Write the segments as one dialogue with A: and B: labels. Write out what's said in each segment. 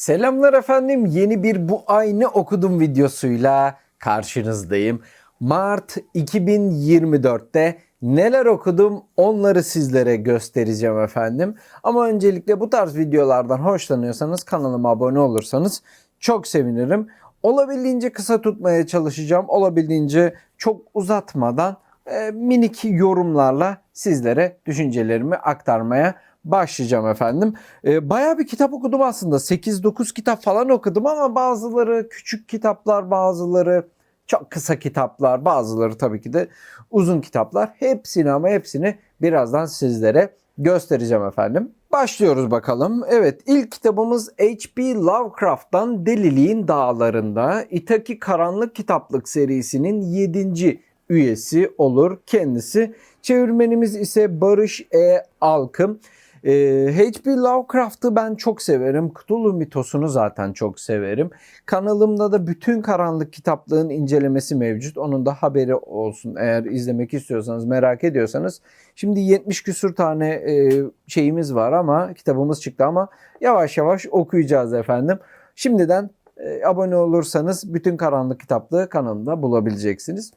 A: Selamlar efendim. Yeni bir bu aynı okudum videosuyla karşınızdayım. Mart 2024'te neler okudum onları sizlere göstereceğim efendim. Ama öncelikle bu tarz videolardan hoşlanıyorsanız kanalıma abone olursanız çok sevinirim. Olabildiğince kısa tutmaya çalışacağım. Olabildiğince çok uzatmadan e, minik yorumlarla sizlere düşüncelerimi aktarmaya başlayacağım efendim. E, bayağı bir kitap okudum aslında. 8-9 kitap falan okudum ama bazıları küçük kitaplar, bazıları çok kısa kitaplar, bazıları tabii ki de uzun kitaplar. Hepsini ama hepsini birazdan sizlere göstereceğim efendim. Başlıyoruz bakalım. Evet ilk kitabımız H.P. Lovecraft'tan Deliliğin Dağlarında Itaki Karanlık Kitaplık serisinin 7. üyesi olur kendisi. Çevirmenimiz ise Barış E. Alkım. Ee, H.P. Lovecraft'ı ben çok severim. Cthulhu mitosunu zaten çok severim. Kanalımda da bütün karanlık kitaplığın incelemesi mevcut. Onun da haberi olsun eğer izlemek istiyorsanız, merak ediyorsanız. Şimdi 70 küsur tane e, şeyimiz var ama kitabımız çıktı ama yavaş yavaş okuyacağız efendim. Şimdiden e, abone olursanız bütün karanlık kitaplığı kanalımda bulabileceksiniz.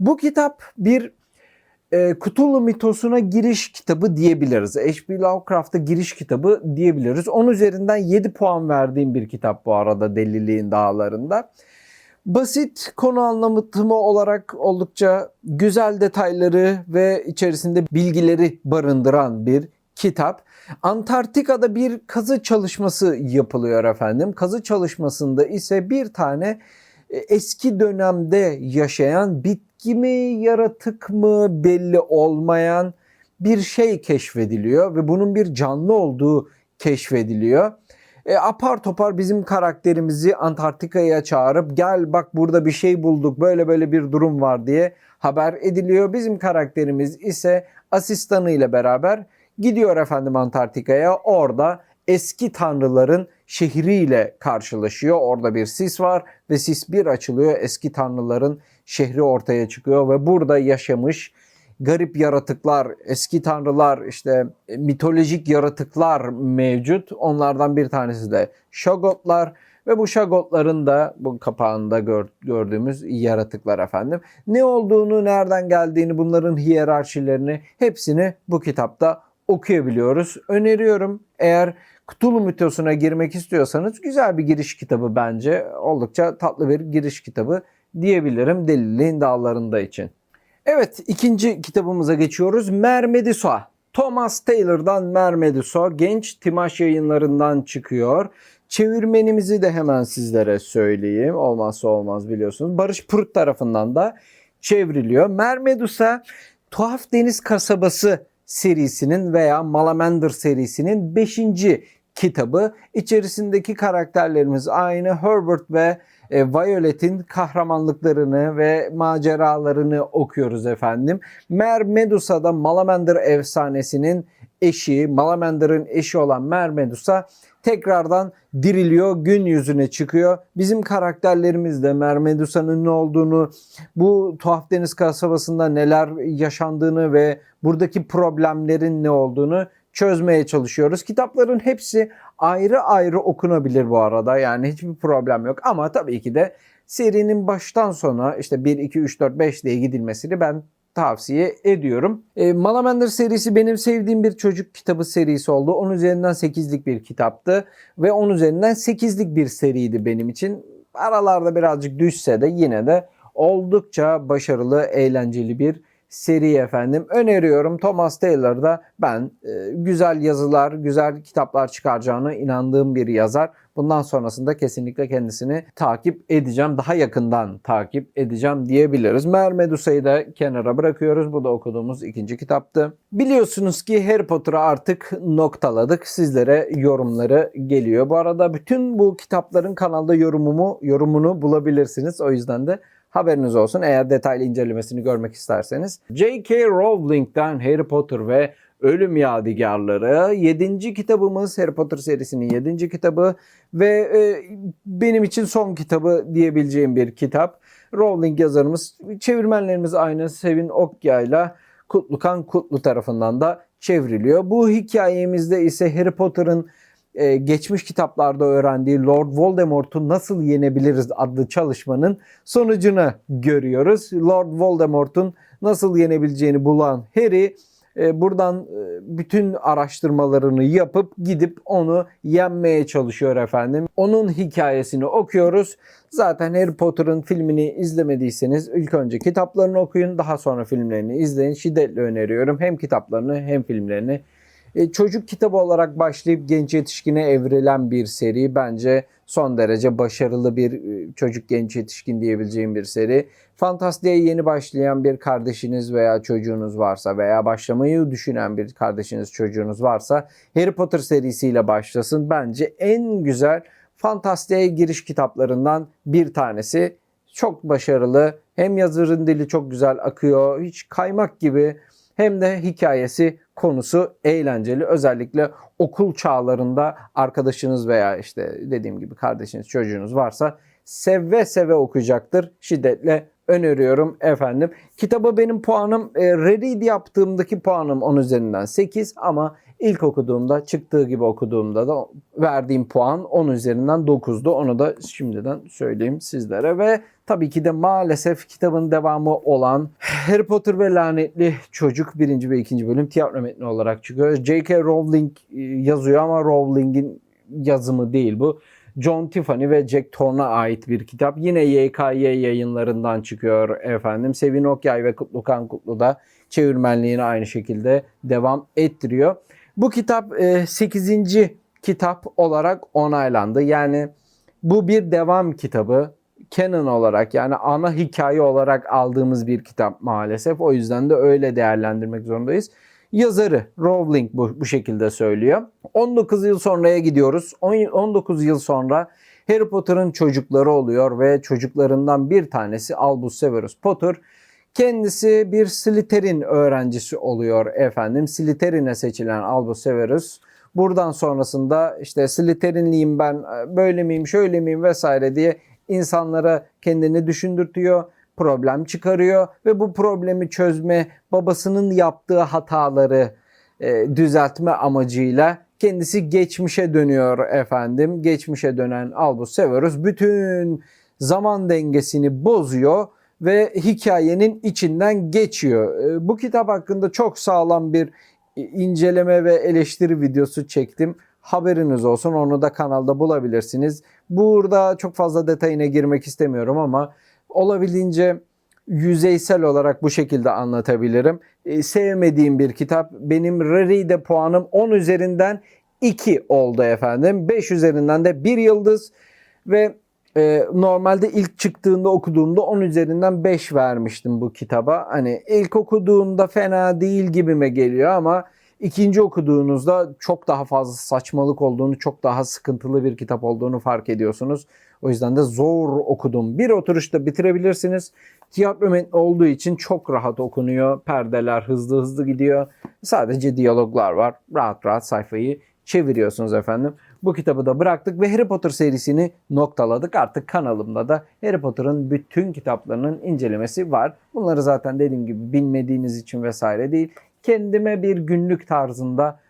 A: Bu kitap bir e, Cthulhu mitosuna giriş kitabı diyebiliriz. H.P. Lovecraft'a giriş kitabı diyebiliriz. 10 üzerinden 7 puan verdiğim bir kitap bu arada Deliliğin Dağlarında. Basit konu anlatımı olarak oldukça güzel detayları ve içerisinde bilgileri barındıran bir kitap. Antarktika'da bir kazı çalışması yapılıyor efendim. Kazı çalışmasında ise bir tane e, eski dönemde yaşayan bitki mi yaratık mı belli olmayan bir şey keşfediliyor ve bunun bir canlı olduğu keşfediliyor. E, apar topar bizim karakterimizi Antarktika'ya çağırıp gel bak burada bir şey bulduk böyle böyle bir durum var diye haber ediliyor. Bizim karakterimiz ise asistanıyla beraber gidiyor efendim Antarktika'ya orada eski tanrıların şehriyle karşılaşıyor. Orada bir sis var ve sis bir açılıyor. Eski tanrıların şehri ortaya çıkıyor ve burada yaşamış garip yaratıklar, eski tanrılar, işte mitolojik yaratıklar mevcut. Onlardan bir tanesi de Shoggothlar ve bu Shoggothların da bu kapağında gör, gördüğümüz yaratıklar efendim. Ne olduğunu, nereden geldiğini, bunların hiyerarşilerini hepsini bu kitapta okuyabiliyoruz. Öneriyorum. Eğer Cthulhu mitosuna girmek istiyorsanız güzel bir giriş kitabı bence. Oldukça tatlı bir giriş kitabı diyebilirim Deliliğin Dağlarında için. Evet ikinci kitabımıza geçiyoruz. Mer Medusa. Thomas Taylor'dan Mer Medusa genç Timaş yayınlarından çıkıyor. Çevirmenimizi de hemen sizlere söyleyeyim. Olmazsa olmaz biliyorsunuz. Barış Pırık tarafından da çevriliyor. Mer Medusa Tuhaf Deniz Kasabası serisinin veya Malamander serisinin 5. kitabı. İçerisindeki karakterlerimiz aynı Herbert ve e, Violet'in kahramanlıklarını ve maceralarını okuyoruz efendim. Mer Medusa'da Malamander efsanesinin eşi, Malamander'ın eşi olan Mer Medusa tekrardan diriliyor, gün yüzüne çıkıyor. Bizim karakterlerimiz de Mer Medusa'nın ne olduğunu, bu tuhaf deniz kasabasında neler yaşandığını ve buradaki problemlerin ne olduğunu çözmeye çalışıyoruz. Kitapların hepsi ayrı ayrı okunabilir bu arada. Yani hiçbir problem yok. Ama tabii ki de serinin baştan sona işte 1, 2, 3, 4, 5 diye gidilmesini ben tavsiye ediyorum. E, Malamander serisi benim sevdiğim bir çocuk kitabı serisi oldu. 10 üzerinden 8'lik bir kitaptı ve 10 üzerinden 8'lik bir seriydi benim için. Aralarda birazcık düşse de yine de oldukça başarılı, eğlenceli bir seri efendim. Öneriyorum Thomas Taylor'da ben e, güzel yazılar, güzel kitaplar çıkaracağına inandığım bir yazar. Bundan sonrasında kesinlikle kendisini takip edeceğim. Daha yakından takip edeceğim diyebiliriz. Mer Medusa'yı da kenara bırakıyoruz. Bu da okuduğumuz ikinci kitaptı. Biliyorsunuz ki Harry Potter'ı artık noktaladık. Sizlere yorumları geliyor. Bu arada bütün bu kitapların kanalda yorumumu yorumunu bulabilirsiniz. O yüzden de Haberiniz olsun eğer detaylı incelemesini görmek isterseniz. J.K. Rowling'den Harry Potter ve Ölüm Yadigarları 7. kitabımız Harry Potter serisinin 7. kitabı ve e, benim için son kitabı diyebileceğim bir kitap. Rowling yazarımız, çevirmenlerimiz aynı Sevin Okya ile Kutlukan Kutlu tarafından da çevriliyor. Bu hikayemizde ise Harry Potter'ın e, geçmiş kitaplarda öğrendiği Lord Voldemort'u nasıl yenebiliriz adlı çalışmanın sonucunu görüyoruz. Lord Voldemort'un nasıl yenebileceğini bulan Harry e, buradan e, bütün araştırmalarını yapıp gidip onu yenmeye çalışıyor efendim. Onun hikayesini okuyoruz. Zaten Harry Potter'ın filmini izlemediyseniz ilk önce kitaplarını okuyun daha sonra filmlerini izleyin. Şiddetle öneriyorum hem kitaplarını hem filmlerini. E, çocuk kitabı olarak başlayıp genç yetişkine evrilen bir seri. Bence son derece başarılı bir e, çocuk genç yetişkin diyebileceğim bir seri. Fantastiğe yeni başlayan bir kardeşiniz veya çocuğunuz varsa veya başlamayı düşünen bir kardeşiniz çocuğunuz varsa Harry Potter serisiyle başlasın. Bence en güzel fantastiğe giriş kitaplarından bir tanesi. Çok başarılı. Hem yazarın dili çok güzel akıyor. Hiç kaymak gibi hem de hikayesi konusu eğlenceli. Özellikle okul çağlarında arkadaşınız veya işte dediğim gibi kardeşiniz, çocuğunuz varsa seve seve okuyacaktır. Şiddetle öneriyorum efendim. Kitaba benim puanım e, read yaptığımdaki puanım 10 üzerinden 8 ama ilk okuduğumda çıktığı gibi okuduğumda da verdiğim puan 10 üzerinden 9'du. Onu da şimdiden söyleyeyim sizlere ve tabii ki de maalesef kitabın devamı olan Harry Potter ve Lanetli Çocuk 1. ve 2. bölüm tiyatro metni olarak çıkıyor. J.K. Rowling e, yazıyor ama Rowling'in yazımı değil bu. John Tiffany ve Jack Thorne'a ait bir kitap. Yine YKY yayınlarından çıkıyor efendim. Sevin Okyay ve Kutlukan Kutlu da çevirmenliğini aynı şekilde devam ettiriyor. Bu kitap 8. kitap olarak onaylandı. Yani bu bir devam kitabı. Canon olarak yani ana hikaye olarak aldığımız bir kitap maalesef. O yüzden de öyle değerlendirmek zorundayız. Yazarı Rowling bu, bu şekilde söylüyor. 19 yıl sonraya gidiyoruz. 19 yıl sonra Harry Potter'ın çocukları oluyor ve çocuklarından bir tanesi Albus Severus Potter. Kendisi bir Slytherin öğrencisi oluyor efendim. Slytherin'e seçilen Albus Severus buradan sonrasında işte Slytherinliyim ben böyle miyim şöyle miyim vesaire diye insanlara kendini düşündürtüyor problem çıkarıyor ve bu problemi çözme babasının yaptığı hataları e, düzeltme amacıyla kendisi geçmişe dönüyor efendim. Geçmişe dönen Albus Severus bütün zaman dengesini bozuyor ve hikayenin içinden geçiyor. E, bu kitap hakkında çok sağlam bir inceleme ve eleştiri videosu çektim. Haberiniz olsun onu da kanalda bulabilirsiniz. Burada çok fazla detayına girmek istemiyorum ama olabildiğince yüzeysel olarak bu şekilde anlatabilirim. E, sevmediğim bir kitap. Benim Rari'de puanım 10 üzerinden 2 oldu efendim. 5 üzerinden de 1 yıldız ve e, normalde ilk çıktığında okuduğumda 10 üzerinden 5 vermiştim bu kitaba. Hani ilk okuduğumda fena değil gibime geliyor ama ikinci okuduğunuzda çok daha fazla saçmalık olduğunu, çok daha sıkıntılı bir kitap olduğunu fark ediyorsunuz. O yüzden de zor okudum. Bir oturuşta bitirebilirsiniz. Tiyatro metni olduğu için çok rahat okunuyor. Perdeler hızlı hızlı gidiyor. Sadece diyaloglar var. Rahat rahat sayfayı çeviriyorsunuz efendim. Bu kitabı da bıraktık ve Harry Potter serisini noktaladık. Artık kanalımda da Harry Potter'ın bütün kitaplarının incelemesi var. Bunları zaten dediğim gibi bilmediğiniz için vesaire değil. Kendime bir günlük tarzında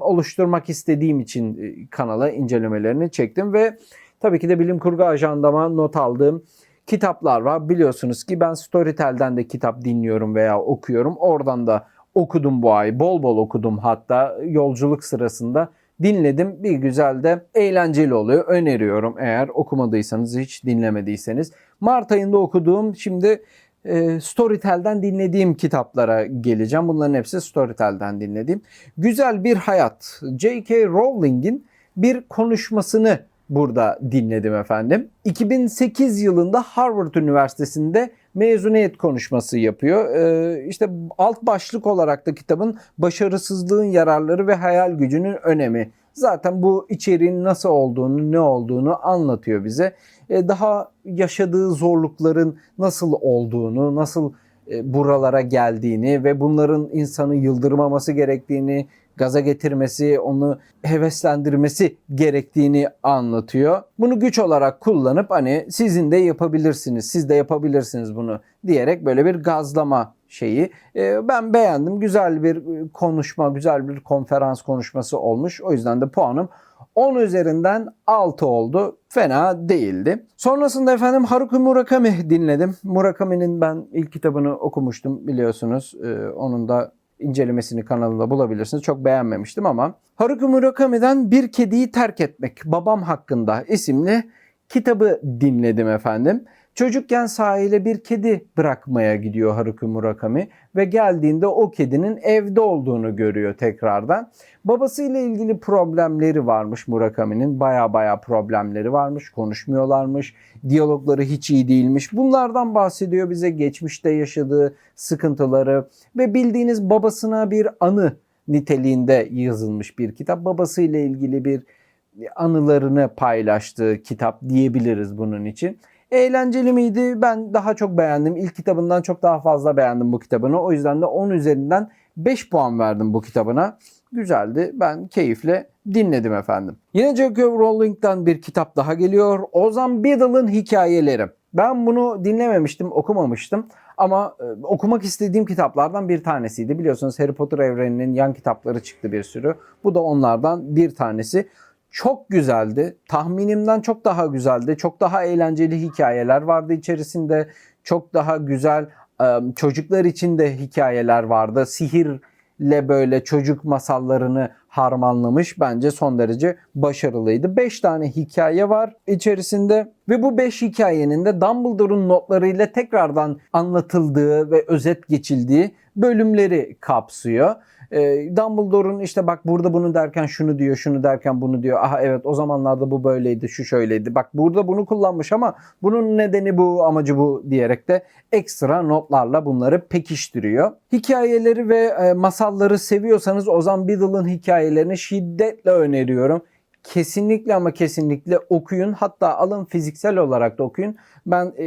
A: oluşturmak istediğim için kanala incelemelerini çektim ve tabii ki de bilim kurgu ajandama not aldığım kitaplar var. Biliyorsunuz ki ben Storytel'den de kitap dinliyorum veya okuyorum. Oradan da okudum bu ay. Bol bol okudum hatta yolculuk sırasında dinledim. Bir güzel de eğlenceli oluyor. Öneriyorum eğer okumadıysanız hiç dinlemediyseniz. Mart ayında okuduğum şimdi e, Storytel'den dinlediğim kitaplara geleceğim. Bunların hepsi Storytel'den dinlediğim. Güzel bir hayat. J.K. Rowling'in bir konuşmasını burada dinledim efendim. 2008 yılında Harvard Üniversitesi'nde mezuniyet konuşması yapıyor. Ee, işte alt başlık olarak da kitabın başarısızlığın yararları ve hayal gücünün önemi. Zaten bu içeriğin nasıl olduğunu, ne olduğunu anlatıyor bize. Ee, daha yaşadığı zorlukların nasıl olduğunu, nasıl e, buralara geldiğini ve bunların insanı yıldırmaması gerektiğini, gaza getirmesi, onu heveslendirmesi gerektiğini anlatıyor. Bunu güç olarak kullanıp hani sizin de yapabilirsiniz, siz de yapabilirsiniz bunu diyerek böyle bir gazlama şeyi. Ee, ben beğendim. Güzel bir e, konuşma, güzel bir konferans konuşması olmuş. O yüzden de puanım 10 üzerinden 6 oldu. Fena değildi. Sonrasında efendim Haruki Murakami dinledim. Murakami'nin ben ilk kitabını okumuştum biliyorsunuz. Ee, onun da incelemesini kanalında bulabilirsiniz. Çok beğenmemiştim ama Haruki Murakami'den Bir Kediyi Terk Etmek Babam Hakkında isimli kitabı dinledim efendim. Çocukken sahile bir kedi bırakmaya gidiyor Haruki Murakami ve geldiğinde o kedinin evde olduğunu görüyor tekrardan. Babasıyla ilgili problemleri varmış Murakami'nin. Baya baya problemleri varmış. Konuşmuyorlarmış. Diyalogları hiç iyi değilmiş. Bunlardan bahsediyor bize geçmişte yaşadığı sıkıntıları ve bildiğiniz babasına bir anı niteliğinde yazılmış bir kitap. Babasıyla ilgili bir anılarını paylaştığı kitap diyebiliriz bunun için. Eğlenceli miydi? Ben daha çok beğendim. İlk kitabından çok daha fazla beğendim bu kitabını. O yüzden de 10 üzerinden 5 puan verdim bu kitabına. Güzeldi. Ben keyifle dinledim efendim. Yine J.K. Rowling'den bir kitap daha geliyor. Ozan Biddle'ın hikayeleri. Ben bunu dinlememiştim, okumamıştım. Ama e, okumak istediğim kitaplardan bir tanesiydi. Biliyorsunuz Harry Potter evreninin yan kitapları çıktı bir sürü. Bu da onlardan bir tanesi çok güzeldi. Tahminimden çok daha güzeldi. Çok daha eğlenceli hikayeler vardı içerisinde. Çok daha güzel çocuklar için de hikayeler vardı. Sihirle böyle çocuk masallarını harmanlamış. Bence son derece başarılıydı. 5 tane hikaye var içerisinde ve bu 5 hikayenin de Dumbledore'un notlarıyla tekrardan anlatıldığı ve özet geçildiği bölümleri kapsıyor. E, Dumbledore'un işte bak burada bunu derken şunu diyor, şunu derken bunu diyor. Aha evet o zamanlarda bu böyleydi, şu şöyleydi. Bak burada bunu kullanmış ama bunun nedeni bu, amacı bu diyerek de ekstra notlarla bunları pekiştiriyor. Hikayeleri ve e, masalları seviyorsanız Ozan Biddle'ın hikayelerini şiddetle öneriyorum. Kesinlikle ama kesinlikle okuyun. Hatta alın fiziksel olarak da okuyun. Ben e,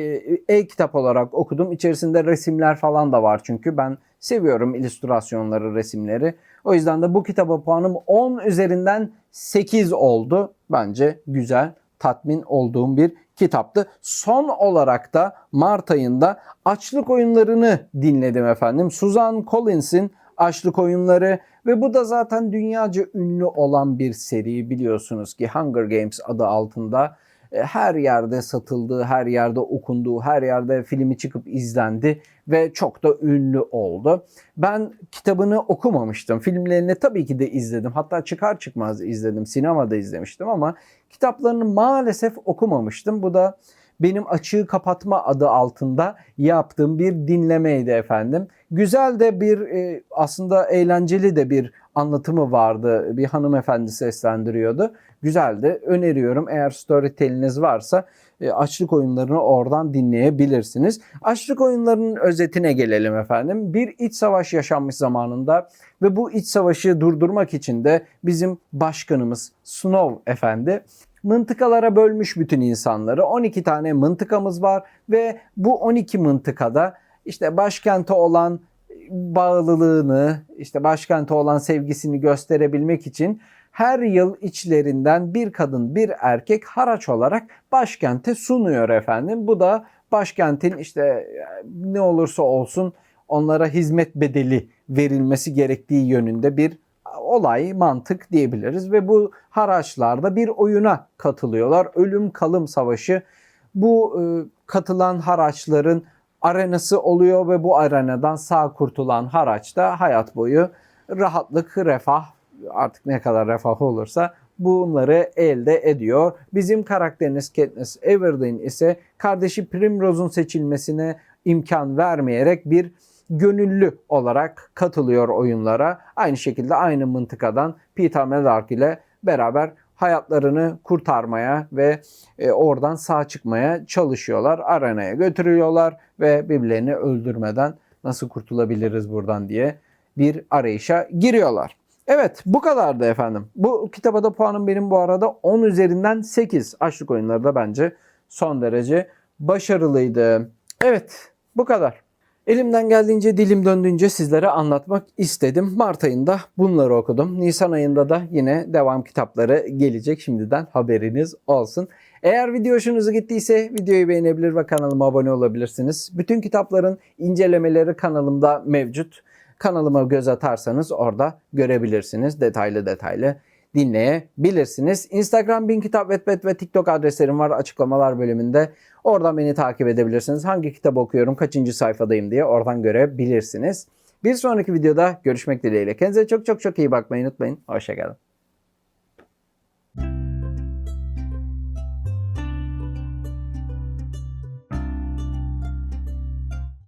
A: e-kitap olarak okudum. İçerisinde resimler falan da var çünkü ben seviyorum illüstrasyonları, resimleri. O yüzden de bu kitaba puanım 10 üzerinden 8 oldu. Bence güzel, tatmin olduğum bir kitaptı. Son olarak da Mart ayında açlık oyunlarını dinledim efendim. Susan Collins'in açlık oyunları ve bu da zaten dünyaca ünlü olan bir seri biliyorsunuz ki Hunger Games adı altında her yerde satıldı, her yerde okundu, her yerde filmi çıkıp izlendi ve çok da ünlü oldu. Ben kitabını okumamıştım. Filmlerini tabii ki de izledim. Hatta çıkar çıkmaz izledim. Sinemada izlemiştim ama kitaplarını maalesef okumamıştım. Bu da benim açığı kapatma adı altında yaptığım bir dinlemeydi efendim. Güzel de bir e, aslında eğlenceli de bir anlatımı vardı. Bir hanımefendi seslendiriyordu. Güzeldi. Öneriyorum. Eğer storytelliniz varsa e, açlık oyunlarını oradan dinleyebilirsiniz. Açlık oyunlarının özetine gelelim efendim. Bir iç savaş yaşanmış zamanında ve bu iç savaşı durdurmak için de bizim başkanımız Snow efendi mıntıkalara bölmüş bütün insanları. 12 tane mıntıkamız var ve bu 12 mıntıkada işte başkente olan bağlılığını, işte başkente olan sevgisini gösterebilmek için her yıl içlerinden bir kadın bir erkek haraç olarak başkente sunuyor efendim. Bu da başkentin işte ne olursa olsun onlara hizmet bedeli verilmesi gerektiği yönünde bir olay, mantık diyebiliriz ve bu haraçlarda bir oyuna katılıyorlar. Ölüm kalım savaşı. Bu e, katılan haraçların arenası oluyor ve bu arenadan sağ kurtulan haraç da hayat boyu rahatlık, refah artık ne kadar refah olursa bunları elde ediyor. Bizim karakteriniz Katniss Everdeen ise kardeşi Primrose'un seçilmesine imkan vermeyerek bir gönüllü olarak katılıyor oyunlara. Aynı şekilde aynı mıntıkadan Peter Melark ile beraber hayatlarını kurtarmaya ve e, oradan sağ çıkmaya çalışıyorlar. Arenaya götürüyorlar ve birbirlerini öldürmeden nasıl kurtulabiliriz buradan diye bir arayışa giriyorlar. Evet bu kadardı efendim. Bu kitaba da puanım benim bu arada 10 üzerinden 8. Açlık oyunları da bence son derece başarılıydı. Evet bu kadar. Elimden geldiğince dilim döndüğünce sizlere anlatmak istedim. Mart ayında bunları okudum. Nisan ayında da yine devam kitapları gelecek. Şimdiden haberiniz olsun. Eğer video hoşunuza gittiyse videoyu beğenebilir ve kanalıma abone olabilirsiniz. Bütün kitapların incelemeleri kanalımda mevcut. Kanalıma göz atarsanız orada görebilirsiniz detaylı detaylı dinleyebilirsiniz. Instagram bin kitap Wattpad ve TikTok adreslerim var açıklamalar bölümünde. Oradan beni takip edebilirsiniz. Hangi kitap okuyorum, kaçıncı sayfadayım diye oradan görebilirsiniz. Bir sonraki videoda görüşmek dileğiyle. Kendinize çok çok çok iyi bakmayı unutmayın. Hoşçakalın.